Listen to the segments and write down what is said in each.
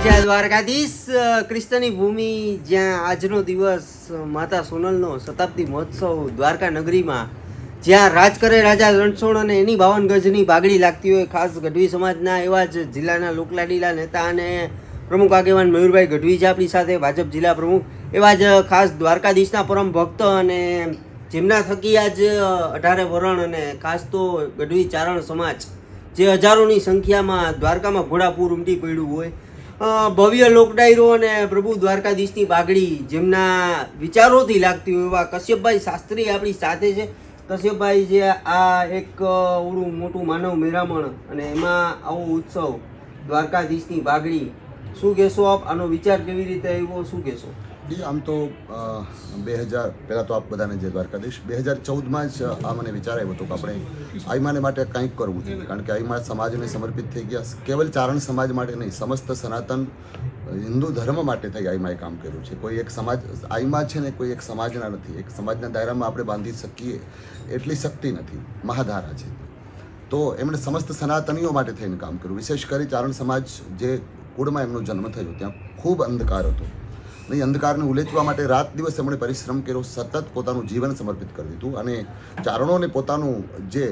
દ્વારકાધીશ. ક્રિસ્તની ભૂમિ જ્યાં આજનો દિવસ માતા સોનલનો શતાબ્દી મહોત્સવ દ્વારકા નગરીમાં જ્યાં રાજ કરે રાજા રણછોડ અને એની બાવન ગજની બાગડી લાગતી હોય, ખાસ ગઢવી સમાજના એવા જ જિલ્લાના લોકલાડીલા નેતા અને પ્રમુખ આગેવાન મયુરભાઈ ગઢવી છે આપણી સાથે, ભાજપ જિલ્લા પ્રમુખ, એવા જ ખાસ દ્વારકાધીશના પરમ ભક્ત અને જેમના થકી આજ અઢારે વરણ અને ખાસ તો ગઢવી ચારણ સમાજ, જે હજારોની સંખ્યામાં દ્વારકામાં ઘોડાપુર ઉમટી પડ્યું હોય ભવ્ય લોકડાયરો અને પ્રભુ દ્વારકાધીશની બાગડી જેમના વિચારોથી લાગતી હોય એવા કશ્યપભાઈ શાસ્ત્રી આપણી સાથે છે. કશ્યપભાઈ જે આ એક ઓળું મોટું માનવ મેરામણ અને એમાં આવો ઉત્સવ દ્વારકાધીશની બાગડી. શું કહેશો આપ? આનો વિચાર કેવી રીતે આવ્યો? શું કહેશો? જી આમ તો બે હજાર, પહેલાં તો આપ બધાને જય દ્વારકાધીશ બે હજાર ચૌદમાં જ આ મને વિચાર આવ્યો હતો કે આપણે આઈમાને માટે કંઈક કરવું જોઈએ કારણ કે આઈમા સમાજને સમર્પિત થઈ ગયા. કેવલ ચારણ સમાજ માટે નહીં, સમસ્ત સનાતન હિન્દુ ધર્મ માટે થઈ આઈમાએ કામ કર્યું છે. કોઈ એક સમાજ, આઈમા છે ને કોઈ એક સમાજના નથી. એક સમાજના દાયરામાં આપણે બાંધી શકીએ એટલી શક્તિ નથી. મહાધારા છે. તો એમણે સમસ્ત સનાતનીઓ માટે થઈને કામ કર્યું. વિશેષ કરી ચારણ સમાજ જે કુળમાં એમનો જન્મ થયો, ત્યાં ખૂબ અંધકાર હતો. એ અંધકારને ઉલેચવા માટે રાત દિવસ એમણે પરિશ્રમ કર્યો, સતત પોતાનું જીવન સમર્પિત કરી દીધું અને ચારણોને પોતાનું જે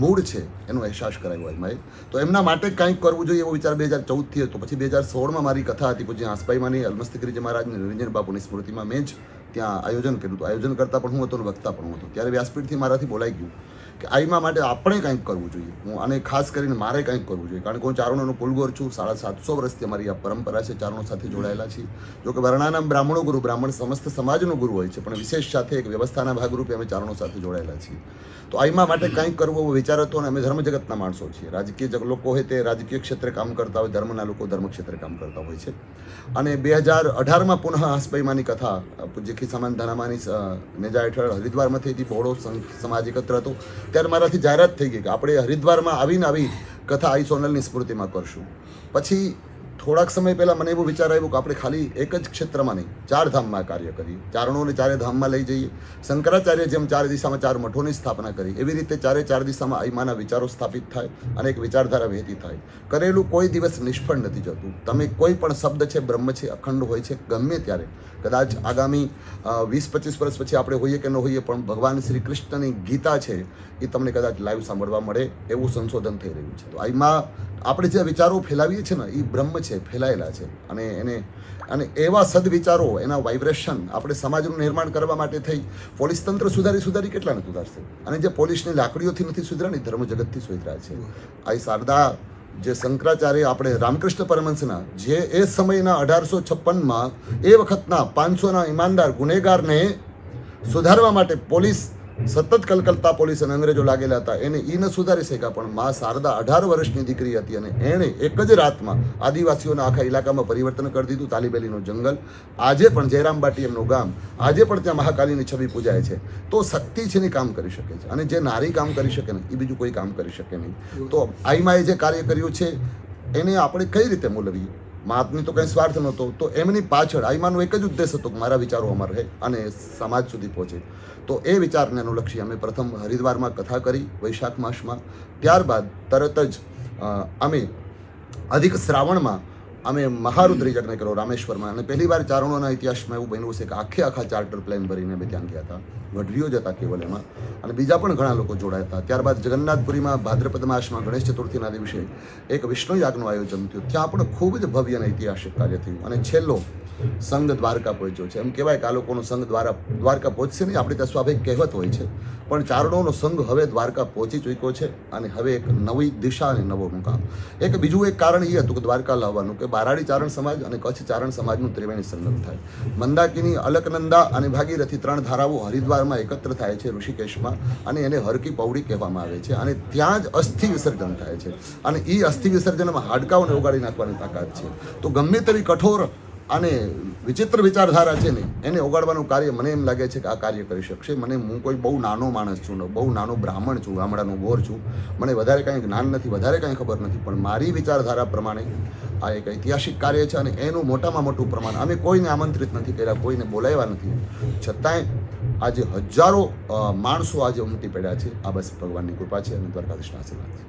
મૂળ છે, એનો અહેસાસ કરાવ્યો એમાં તો એમના માટે કંઈક કરવું જોઈએ એવો વિચાર બે હજાર ચૌદથી હતો. પછી બે હજાર સોળમાં મારી કથા હતી પછી આસપાઈમાંની અલમસ્તિકરીજી મહારાજ અને નિરંજન બાપુની સ્મૃતિમાં મેં જ ત્યાં આયોજન કર્યું હતું. આયોજન કરતા પણ હું હતો અને વક્તા પણ હું હતો. ત્યારે વ્યાસપીઠથી મારાથી બોલાઈ ગયું. કે આઈમાં માટે આપણે કંઈક કરવું જોઈએ. હું અને ખાસ કરીને મારે કંઈક કરવું જોઈએ. કારણ કે હું ચારણોનો કુલગોર છું. સાડા સાતસો વર્ષથી અમારી આ પરંપરા છે. ચારણો સાથે જોડાયેલા છીએ. જો કે વર્ણાનામ બ્રાહ્મણો ગુરુ, બ્રાહ્મણ સમસ્ત સમાજનો ગુરુ હોય છે. પણ વિશેષ સાથે એક વ્યવસ્થાના ભાગરૂપે અમે ચારણો સાથે જોડાયેલા છીએ. તો આઈમાં માટે કંઈક કરવું એવો વિચાર હતો અને અમે ધર્મ જગતના માણસો છીએ. રાજકીય જગ, લોકો હોય તે રાજકીય ક્ષેત્રે કામ કરતા હોય, ધર્મના લોકો ધર્મ ક્ષેત્રે કામ કરતા હોય છે. અને બે હજાર અઢારમાં પુનઃ હસભાઈમાની કથા પૂજ્ય ખિસ્સામાન ધનામાની નેજા હેઠળ હરિદ્વારમાં થઈ હતી. બહોળો સમાજ એકત્ર હતો. ત્યારે મારાથી જાહેરાત થઈ ગઈ કે આપણે હરિદ્વારમાં આવીને આવી કથા આઈ સોનલની સ્મૃતિમાં કરશું. પછી થોડાક સમય પહેલાં મને એવો વિચાર આવ્યો કે આપણે ખાલી એક જ ક્ષેત્રમાં નહીં, ચાર ધામમાં કાર્ય કરીએ. ચારણોને ચારે ધામમાં લઈ જઈએ. શંકરાચાર્ય જેમ ચાર દિશામાં ચાર મઠોની સ્થાપના કરી, એવી રીતે ચારે ચાર દિશામાં આઈમાના વિચારો સ્થાપિત થાય અને એક વિચારધારા વહેતી થાય. કરેલું કોઈ દિવસ નિષ્ફળ નથી જતું. તમે કોઈ પણ શબ્દ છે, બ્રહ્મ છે, અખંડ હોય છે, ગમે ત્યારે, કદાચ આગામી વીસ પચીસ વર્ષ પછી આપણે હોઈએ કે ન હોઈએ, પણ ભગવાન શ્રી કૃષ્ણની ગીતા છે, એ તમને કદાચ લાઈવ સાંભળવા મળે એવું સંશોધન થઈ રહ્યું છે. તો આઈમાં આપણે જે વિચારો ફેલાવીએ છીએ ને એ બ્રહ્મ છે, ફેલાયેલા છે. અને એને, અને એવા સદવિચારો, એના વાઇબ્રેશન આપણે સમાજનું નિર્માણ કરવા માટે થઈ, પોલીસ તંત્ર સુધારી સુધારી કેટલાને સુધારશે? અને જે પોલીસની લાકડીઓથી નથી સુધરાની ધર્મ જગતથી સુધરા છે. આ શારદા, જે શંકરાચાર્ય આપણે રામકૃષ્ણ પરમહંસના, જે એ સમયના અઢારસો છપ્પનમાં એ વખતના પાંચસોના ઈમાનદાર ગુનેગારને સુધારવા માટે પોલીસ સતત કલકત્તા પોલીસ અને અંગ્રેજો લાગેલા હતા. એને એ ન સુધારી શક્યા, પણ મા શારદા અઢાર વર્ષની દીકરી હતી અને એણે એક જ રાતમાં આદિવાસીઓના આખા ઇલાકામાં પરિવર્તન કરી દીધું, તાલીબેલીનું જંગલ. આજે પણ જયરામ બાટી એમનું ગામ, આજે પણ ત્યાં મહાકાલીની છબી પૂજાય છે. તો શક્તિ છે ને કામ કરી શકે છે. અને જે નારી કામ કરી શકે ને એ બીજું કોઈ કામ કરી શકે નહીં. તો આઈમાએ જે કાર્ય કર્યું છે, એને આપણે કઈ રીતે મૂલવીએ? મહાત્મની તો કંઈ સ્વાર્થ નહોતો. તો એમની પાછળ આઈમાનો એક જ ઉદ્દેશ હતો કે મારા વિચારો અમર રહે અને સમાજ સુધી પહોંચે. તો એ વિચારને અનુલક્ષી અમે પ્રથમ હરિદ્વારમાં કથા કરી, વૈશાખ માસમાં. ત્યારબાદ તરત જ અમે અધિક શ્રાવણમાં અમે મહારુદ્ર યજ્ઞ કર્યો, રામેશ્વરમાં. અને પહેલી વાર ચારણોના ઇતિહાસમાં એવું બન્યું છે કે આખે આખા ચાર્ટર પ્લેન ભરીને અમે ત્યાં ગયા હતા. વઢવીઓ જ હતા કેવલ એમાં. અને બીજા પણ ઘણા લોકો જોડાયા હતા. ત્યારબાદ જગન્નાથપુરીમાં ભાદ્રપદ માસમાં ગણેશ ચતુર્થીના દિવસે એક વિષ્ણુ યાગનું આયોજન થયું. ત્યાં પણ ખૂબ જ ભવ્ય અને ઐતિહાસિક કાર્ય થયું. અને છેલ્લો સંઘ દ્વારકા પહોંચ્યો છે. એમ કહેવાય કે આ લોકોનો સંઘ દ્વારા દ્વારકા પહોંચશે નહીં, આપણે ત્યાં સ્વાભાવિક કહેવત હોય છે. પણ ચારણોનો સંઘ હવે દ્વારકા પહોંચી ચૂક્યો છે અને હવે એક નવી દિશા અને નવો મુકામ. એક બીજું એક કારણ એ હતું કે દ્વારકા લાવવાનું, કે બારાડી ચારણ સમાજ અને કચ્છ ચારણ સમાજનું ત્રિવેણી સંગમ થાય. મંદાકિની, અલકનંદા અને ભાગીરથી ત્રણ ધારાઓ હરિદ્વારમાં એકત્ર થાય છે ઋષિકેશમાં અને એને હરકી પૌડી કહેવામાં આવે છે અને ત્યાં જ અસ્થિ વિસર્જન થાય છે. અને એ અસ્થિ વિસર્જનમાં હાડકાઓને ઓગાળી નાખવાની તાકાત છે. તો ગમે તેવી કઠોર અને વિચિત્ર વિચારધારા છે ને, એને ઓગાડવાનું કાર્ય મને એમ લાગે છે કે આ કાર્ય કરી શકશે. મને, હું કોઈ બહુ નાનો માણસ છું બહુ નાનો બ્રાહ્મણ છું, ગામડાનો ગોર છું. મને વધારે કાંઈ જ્ઞાન નથી, વધારે કાંઈ ખબર નથી, પણ મારી વિચારધારા પ્રમાણે આ એક ઐતિહાસિક કાર્ય છે અને એનું મોટામાં મોટું પ્રમાણ અમે કોઈને આમંત્રિત નથી કર્યા, કોઈને બોલાવ્યા નથી. છતાંય આજે હજારો માણસો આજે ઉમટી પડ્યા છે. આ બસ ભગવાનની કૃપા છે અને દ્વારકાધીશના આશીર્વાદ છે.